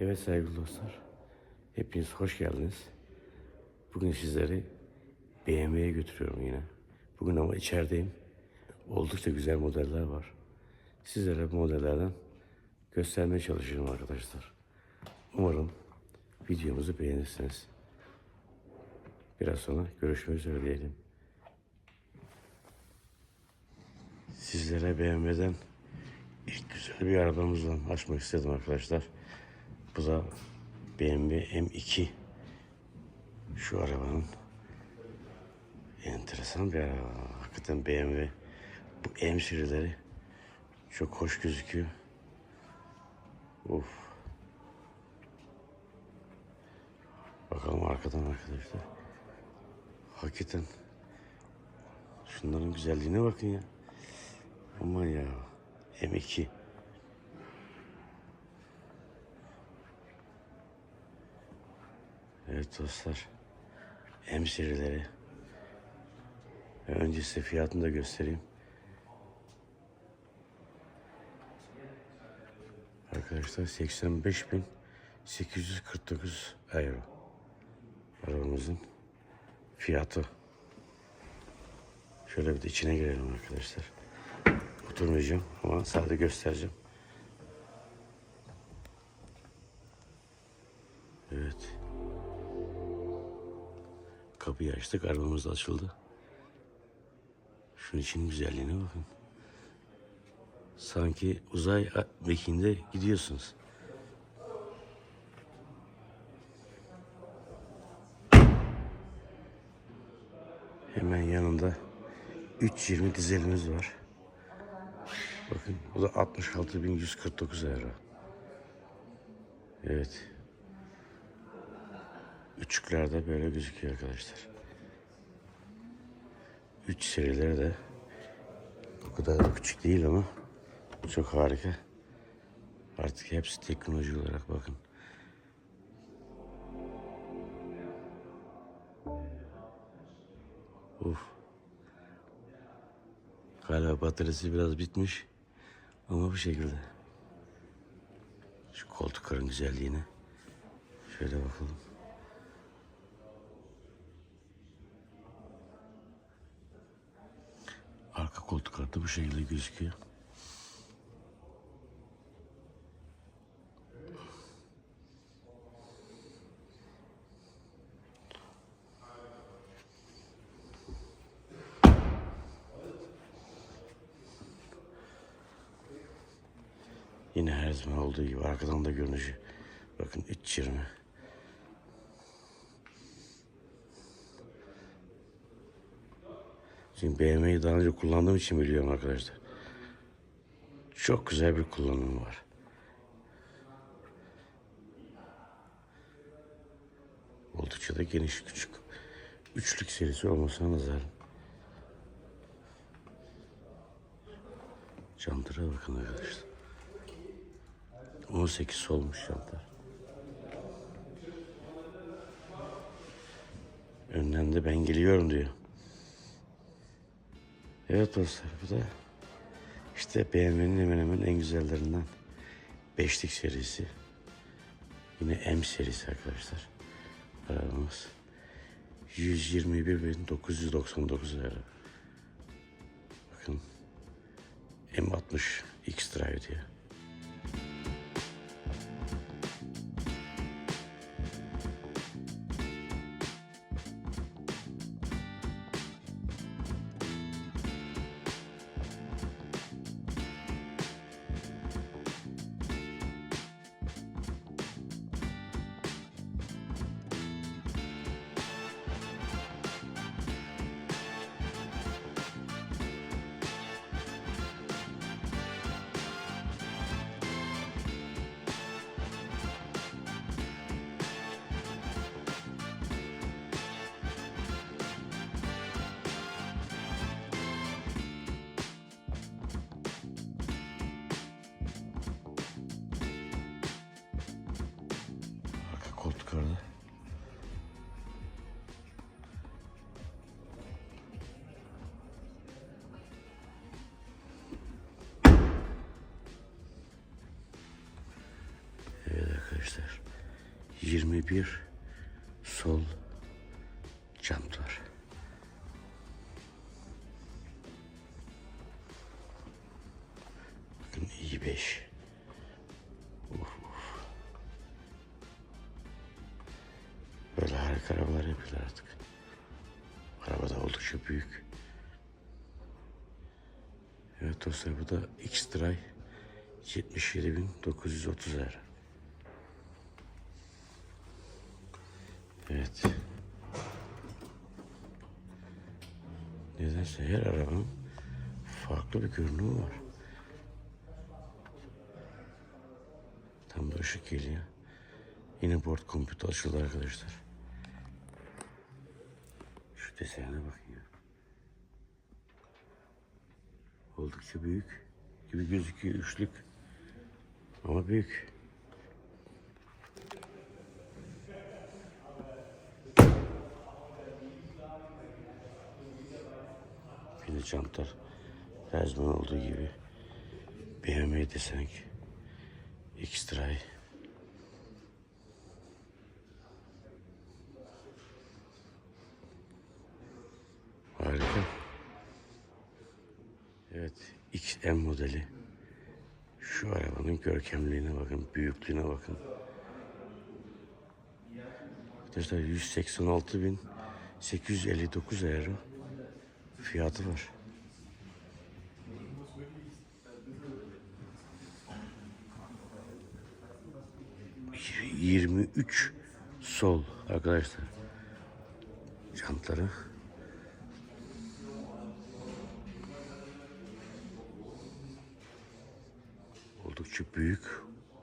Evet sevgili dostlar, hepiniz hoş geldiniz. Bugün sizleri BMW'ye götürüyorum yine. Bugün ama içerideyim. Oldukça güzel modeller var. Sizlere bu modellerden göstermeye çalışıyorum arkadaşlar. Umarım videomuzu beğenirsiniz. Biraz sonra görüşmek üzere diyelim. Sizlere BMW'den ilk güzel bir arabamızla açmak istedim arkadaşlar. Bu da BMW M2. Şu arabanın enteresan bir araba. Hakikaten BMW. Bu M serileri çok hoş gözüküyor. Of. Bakalım arkadan arkadaşlar. Hakikaten şunların güzelliğine bakın ya. Aman ya. M2. Evet dostlar. Ve önce size fiyatını da göstereyim. Arkadaşlar 85.849 euro. Arabamızın fiyatı. Şöyle bir de içine girelim arkadaşlar. Oturmayacağım ama sadece göstereceğim. Kapıyı açtık, arabamız da açıldı. Şunun için güzelliğine bakın. Sanki uzay mekiğinde gidiyorsunuz. Hemen yanında 320 dizelimiz var. Bakın bu da 66.149 euro. Evet. Üçlüklerde böyle gözüküyor arkadaşlar. Üç serileri de o kadar da küçük değil ama çok harika. Artık hepsi teknoloji olarak bakın. Uf. Galiba bataryası biraz bitmiş. Ama bu şekilde. Şu koltukların güzelliğine. Şöyle bakalım. Arka koltuklarda bu şekilde gözüküyor. Yine her zaman olduğu gibi arkadan da görünüşü. Bakın 3.20. Şimdi BMW'yi daha önce kullandığım için biliyorum arkadaşlar. Çok güzel bir kullanımı var. Oldukça da geniş küçük. Üçlük serisi olmasına nazar. Çantıra bakın arkadaşlar. 18 solmuş çanta. Önden de ben geliyorum diyor. Evet dostlar bu da işte BMW'nin hemen hemen en güzellerinden. Beşlik serisi. Yine M serisi arkadaşlar. Arabamız. 121.999 lira. Bakın M60 X-Drive diye. Orada. Evet arkadaşlar. 21 sol jant var. Yapıyorlar artık. Araba da oldukça büyük. Evet dostlar bu da X-Drive 77.930 er. Evet. Nedense her arabanın farklı bir görünümü var. Tam da ışık geliyor. Yine board computer açıldı arkadaşlar. Bakın ya. Oldukça büyük gibi gözüküyor üçlük. Ama büyük. Yine jantlar her zaman olduğu gibi BMW desen ki X-Drive Harika. Evet, XM modeli. Şu arabanın görkemliğine bakın, büyüklüğüne bakın. Arkadaşlar 186.859 euro fiyatı var. Yirmi üç sol arkadaşlar. Jantları. Oldukça büyük,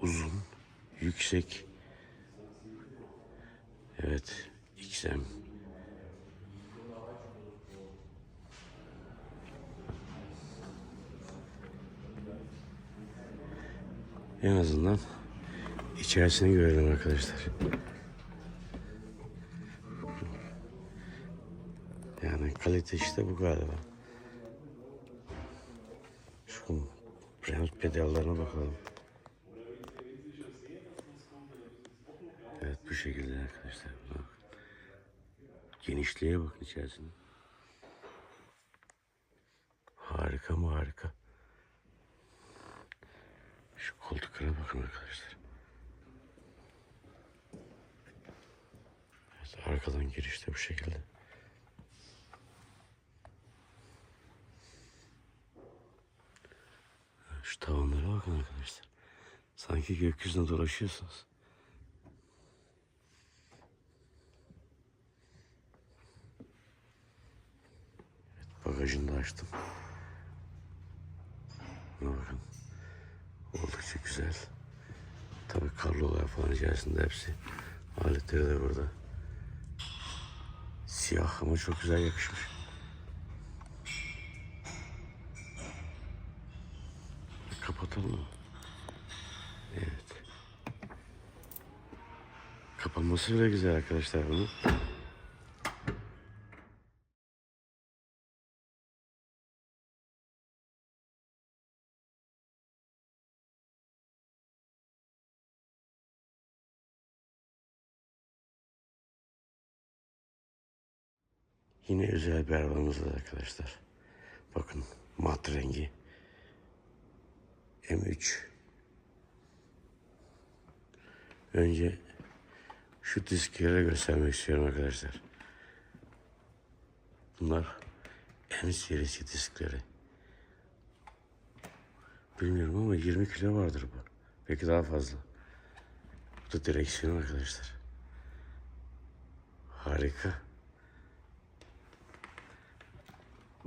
uzun, yüksek. Evet, XM. En azından içerisini görelim arkadaşlar. Yani kalite işte bu galiba. Şu Bremz pedallarına bakalım. Evet bu şekilde arkadaşlar. Bak. Genişliğe bakın içerisinde. Harika mı harika. Şu koltuklara bakın arkadaşlar. Evet, arkadan girişte bu şekilde. Şu tavanlara bakın arkadaşlar. Sanki gökyüzüne dolaşıyorsunuz. Bagajını da açtım. Buna bakın. Oldukça güzel. Tabii kablolar falan içerisinde hepsi. Aletleri de burada. Siyah ama çok güzel yakışmış. Kapatalım mı? Evet. Kapanması bile güzel arkadaşlar bunun. Yine özel bir arabamız var arkadaşlar. Bakın mat rengi. M3. Önce şu diskleri göstermek istiyorum arkadaşlar. Bunlar M serisi diskleri. Bilmiyorum ama 20 kilo vardır bu. Belki daha fazla. Bu da direksiyon arkadaşlar. Harika.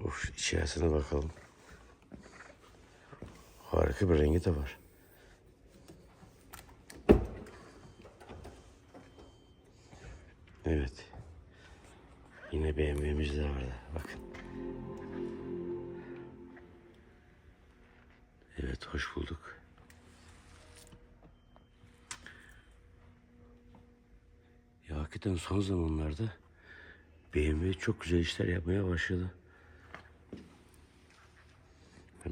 Of içerisine bakalım. Harika bir rengi de var. Evet. Yine BMW'miz de vardı. Bakın. Evet hoş bulduk. Ya hakikaten son zamanlarda BMW çok güzel işler yapmaya başladı.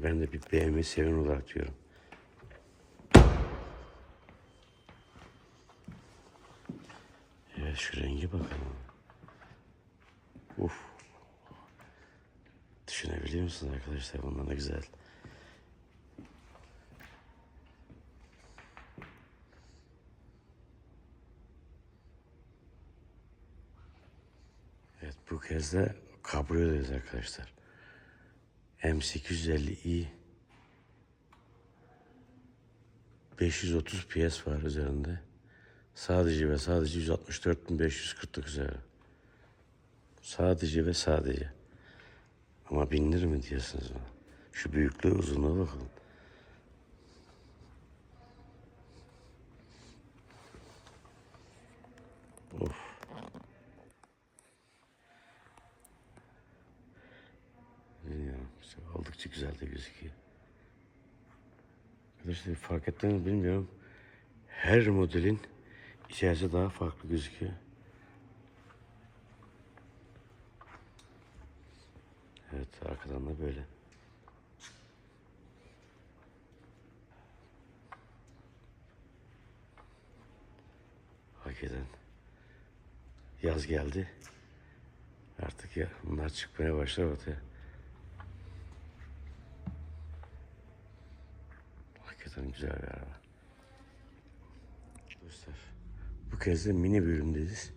Ben de bir BMW seven olarak diyorum. Evet şu rengi bakalım. Uf. Düşünebiliyor musunuz arkadaşlar? Bunlar ne güzel. Evet bu kez de kabriyodayız arkadaşlar. M850i 530 PS var üzerinde. Sadece ve sadece 164.549 euro. Sadece ve sadece. Ama bindir mi diyorsunuz bana? Şu büyüklüğü uzunluğu bakalım. Of. Bilmiyorum. Oldukça güzel de gözüküyor. Arkadaşlar fark ettiniz mi bilmiyorum. Her modelin içerisi daha farklı gözüküyor. Evet arkadan da böyle. Hakikaten yaz geldi. Artık ya bunlar çıkmaya başlar ortaya. Hakikaten güzel bir araba. Arkadaşlar bu kez de mini bölümdeyiz.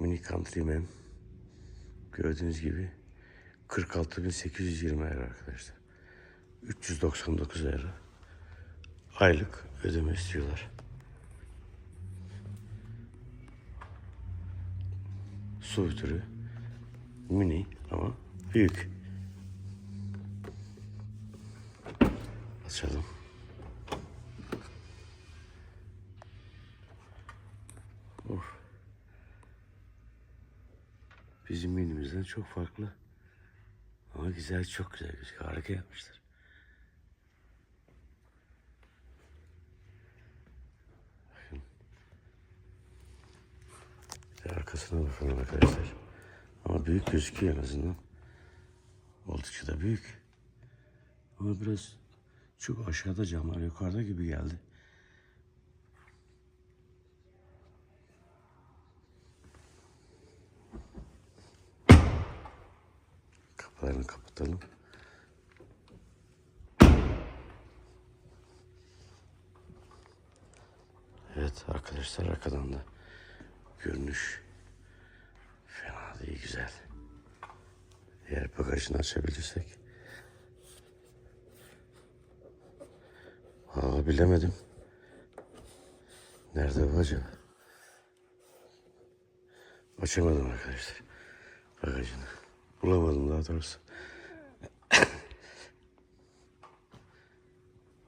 Mini Countryman. Gördüğünüz gibi 46.820 euro arkadaşlar. 399 euro. Aylık ödeme istiyorlar. Su türü. Mini ama büyük. Açalım. Of. Bizim menümüzden çok farklı. Ama güzel, çok güzel gözüküyor. Harika yapmışlar. Bakın. Bir arkasına bakalım arkadaşlar. Ama büyük gözüküyor en azından. Oldukça da büyük. Ama biraz çok aşağıda camlar yukarıda gibi geldi. Kapılarını kapatalım. Evet arkadaşlar arkadan da görünüş fena değil güzel. Eğer bagajını açabilirsek. Aa bilemedim. Nerede bu acaba? Açamadım arkadaşlar bagajını. Bulamadım daha doğrusu.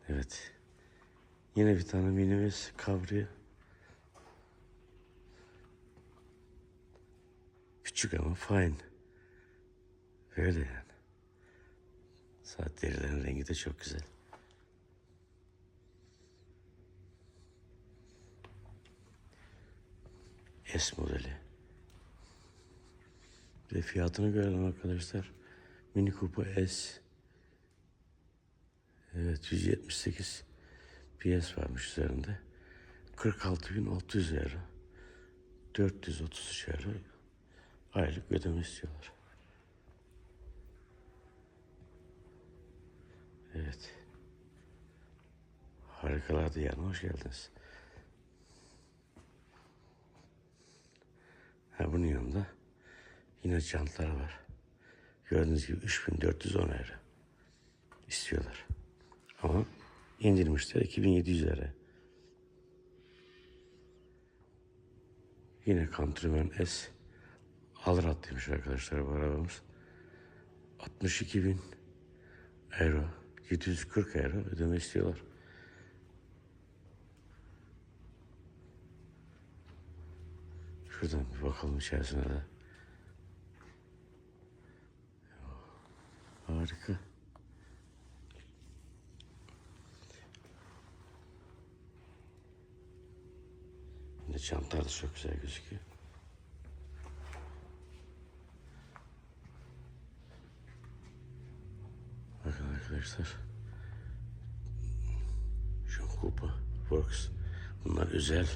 evet. Yine bir tane minibüs kavrıyor. Küçük ama fine. Öyle yani. Saat derilerin rengi de çok güzel. S modeli. De fiyatını görelim arkadaşlar. Mini Cooper S. Evet 178 PS varmış üzerinde. 46.600 euro. 433 euro aylık ödeme istiyorlar. Evet. Harikalar diyarına hoş geldiniz. Ha, bunun yanında yine çantalar var. Gördüğünüz gibi 3410 euro istiyorlar. Ama indirmişler 2700 lira. Yine Countryman S alır hattıymış arkadaşlar bu arabamız. 62 bin euro, 740 euro ödeme istiyorlar. Şuradan bir bakalım içerisine de. Harika. Yine çantalar da çok güzel gözüküyor. Bakın arkadaşlar. Şu kupa works. Bunlar özel.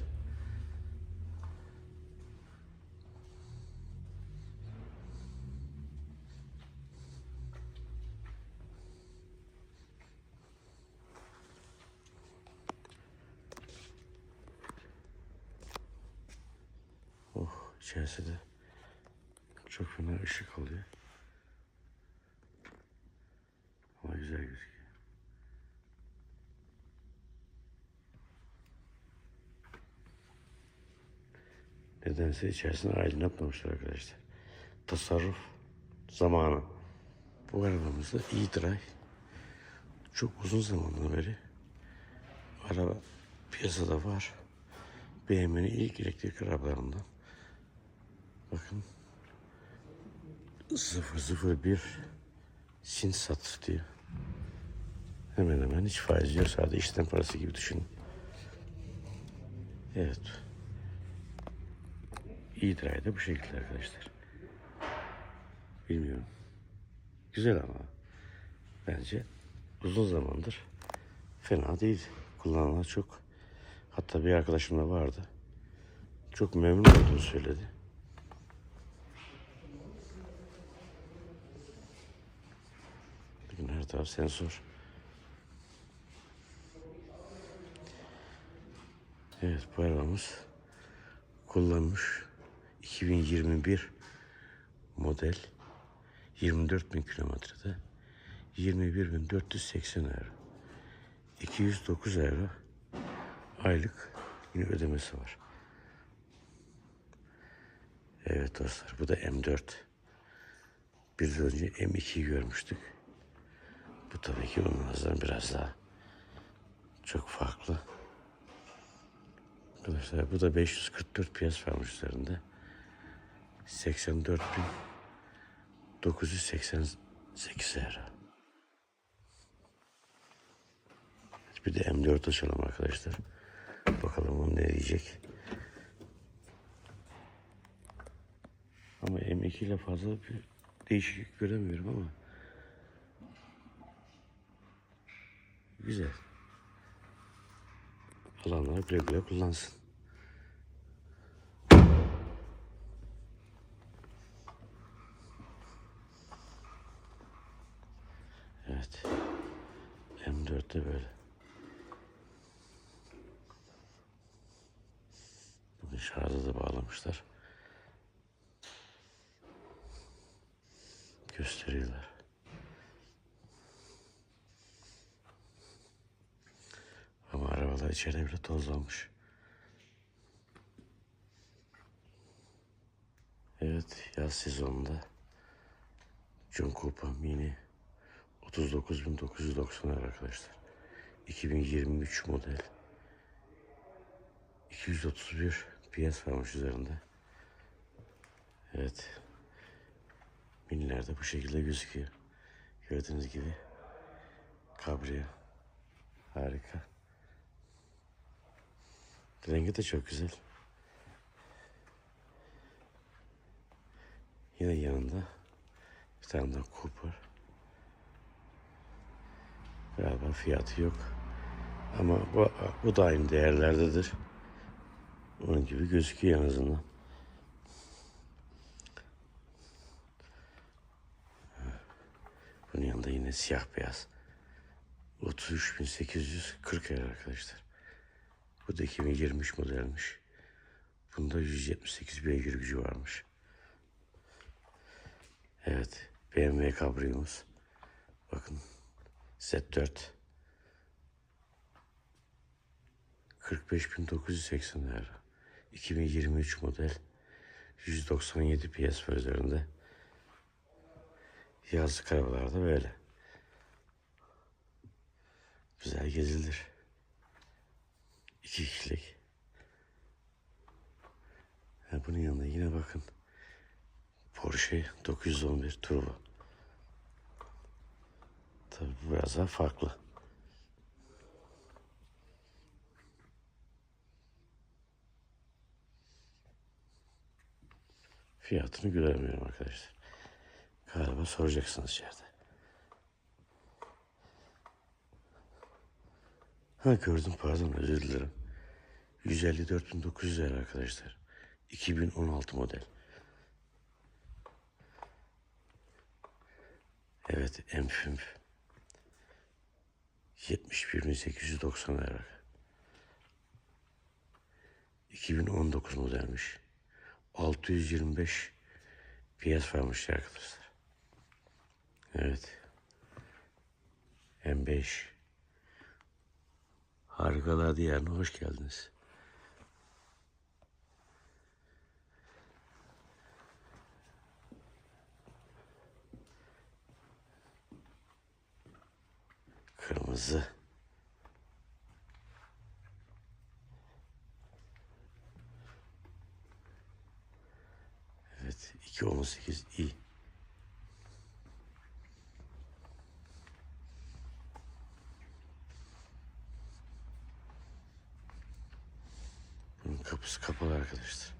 İçerisi de çok fena ışık alıyor. Ama güzel gözüküyor. Nedense içerisine aydınlatmamışlar arkadaşlar. Tasarruf zamanı. Bu arabamız da e-drive. Çok uzun zamandan beri araba piyasada var. BMW'nin ilk elektrik arabalarından. Bakın 001 Sinsat diyor. Hemen hemen hiç faiz yok. Sadece işlem parası gibi düşünün. Evet. İyi de bu şekilde arkadaşlar. Bilmiyorum. Güzel ama. Bence uzun zamandır fena değil. Kullananlar çok. Hatta bir arkadaşım da vardı. Çok memnun olduğunu söyledi. Bugün her taraf sensör. Evet bu arabamız kullanmış 2021 model 24 bin kilometrede 21.480 euro 209 euro aylık yine ödemesi var. Evet dostlar bu da M4. Biz önce M2'yi görmüştük. Bu tabii ki nazaran biraz daha çok farklı. Arkadaşlar bu da 544 piyas varmış üzerinde. 84 bin 988 euro. Bir de M4 açalım arkadaşlar. Bakalım o ne diyecek. Ama M2 ile fazla bir değişiklik göremiyorum ama. Güzel. Alanlar güle güle kullansın. Evet. M4'te böyle. Bugün şarja da bağlamışlar. Gösteriyorlar. Ama arabalar içeride bile tozlanmış. Evet yaz sezonunda Cooper Mini 39.990 euro arkadaşlar. 2023 model. 231 PS varmış üzerinde. Evet. Minilerde bu şekilde gözüküyor. Gördüğünüz gibi. Cabrio. Harika. Rengi de çok güzel. Yine yanında bir tane daha Cooper. Galiba fiyatı yok. Ama bu, bu da aynı değerlerdedir. Onun gibi gözüküyor en azından. Bunun yanında yine siyah beyaz. 33.840 euro arkadaşlar. Bu da 2023 modelmiş. Bunda 178 beygir gücü varmış. Evet. BMW kabriyomuz. Bakın. Z4. 45.980 euro. 2023 model. 197 PS var üzerinde. Yazlık arabalarda böyle. Güzel gezilir. İki kişilik. Ha, bunun yanında yine bakın. Porsche 911 Turbo. Tabii bu biraz daha farklı. Fiyatını göremiyorum arkadaşlar. Galiba soracaksınız içeride. Ha gördüm pardon özür dilerim. 154.900 lira arkadaşlar. 2016 model. Evet Enfim. 71.890 lira. 2019 modelmiş. 625 PS varmış arkadaşlar. Evet. M5 Harikalar Diyarı'na hoş geldiniz. Kırmızı. Evet, 2.18 i. Bunun kapısı kapalı arkadaşlar.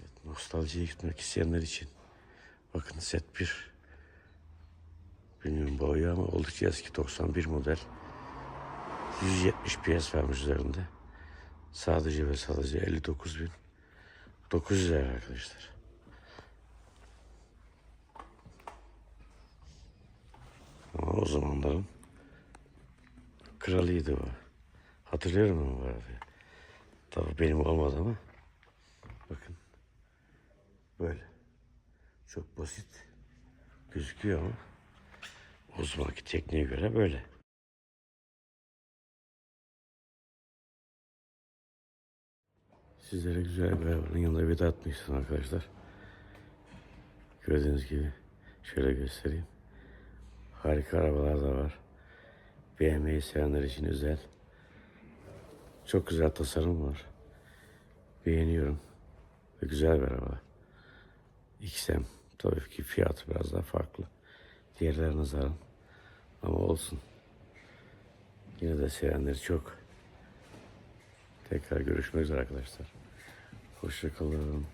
Evet, nostaljiye gitmek isteyenler için. Bakın set 1. Bilmiyorum boyu ama oldukça eski 91 model. 170 PS vermiş üzerinde. Sadece ve sadece 59 bin. 900 lira arkadaşlar. Ama o zamanların kralıydı bu. Hatırlıyorum onu bu arada. Tabii benim olmadı ama. Bakın. Böyle. Çok basit gözüküyor ama o zamanki tekniğe göre böyle. Sizlere güzel bir arabanın yanında veda istedim arkadaşlar. Gördüğünüz gibi şöyle göstereyim. Harika arabalar da var. BMW'yi sevenler için özel. Çok güzel tasarım var. Beğeniyorum. Ve güzel bir araba. XM. Tabii ki fiyatı biraz daha farklı. Diğerlerine nazaran. Ama olsun. Yine de sevenleri çok. Tekrar görüşmek üzere arkadaşlar. Hoşçakalın.